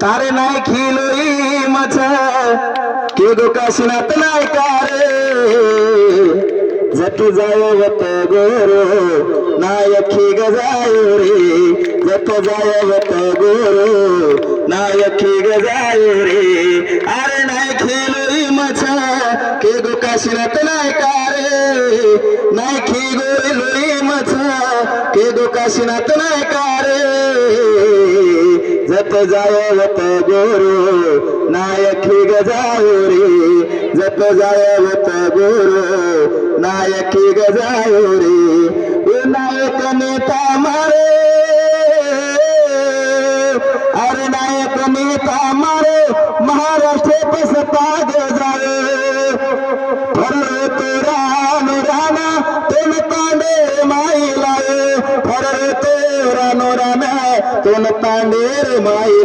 কারে নাই খিলোই মাছা। কে গো কাশিনাথ নাই কারে? জটি যায় বত গোরো নায়কি গজায় রে যত যায় বত গোরো নায়কি গজায় রে আরে নাই খিলোই মাছা, কে গো কাশিনাথ নাই কারে? নাই খি গোরে লই মাছা, কে গো কাশিনাথ নাই কারে? जत जायवत गुरु नायकी गजायो रे जत जायवत गुरु नायकी ग रे नायक नेता मारे अरे नायक नेता मारे महाराष्ट्र पसता गजारे फररे तेरा नुराना तुम तांडे माई लाए फररे तेरा नुराना துணுத்தாண்டேறு மாய